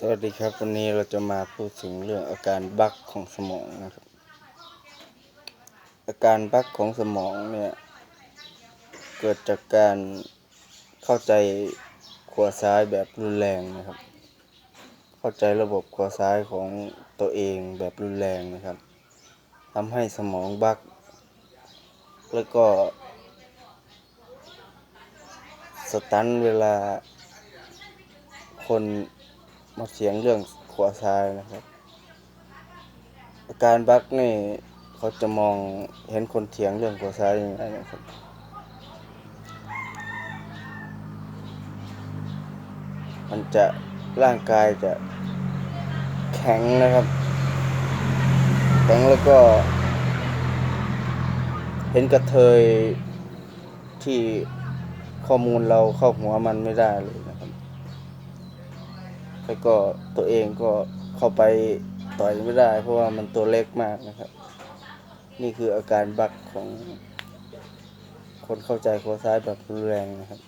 สวัสดีครับ วันนี้เราจะมาพูดถึงเรื่องอาการบักของสมองนะครับ อาการบักของสมองเนี่ย เกิดจากการเข้าใจขวาซ้ายแบบรุนแรงนะครับ เข้าใจระบบขวาซ้ายของตัวเองแบบรุนแรงนะครับทำให้สมองบัก แล้วก็ สตันเวลาคน มาเสียงเรื่องขวาซ้ายนะครับ อาการบักนี่เขาจะมองเห็นคนเถียงเรื่องขวาซ้ายยังไงนะครับมันจะร่างกายจะแข็งนะครับ แข็งแล้วก็ เห็นกระเทยที่ข้อมูลเราเข้าหัวมันไม่ได้เลยนะ แล้วก็ตัวเองก็เข้าไปต่อยไม่ได้ เพราะว่ามันตัวเล็กมากนะครับ นี่คืออาการบักของคนเข้าใจโคซ้ายแบบรุนแรงนะครับ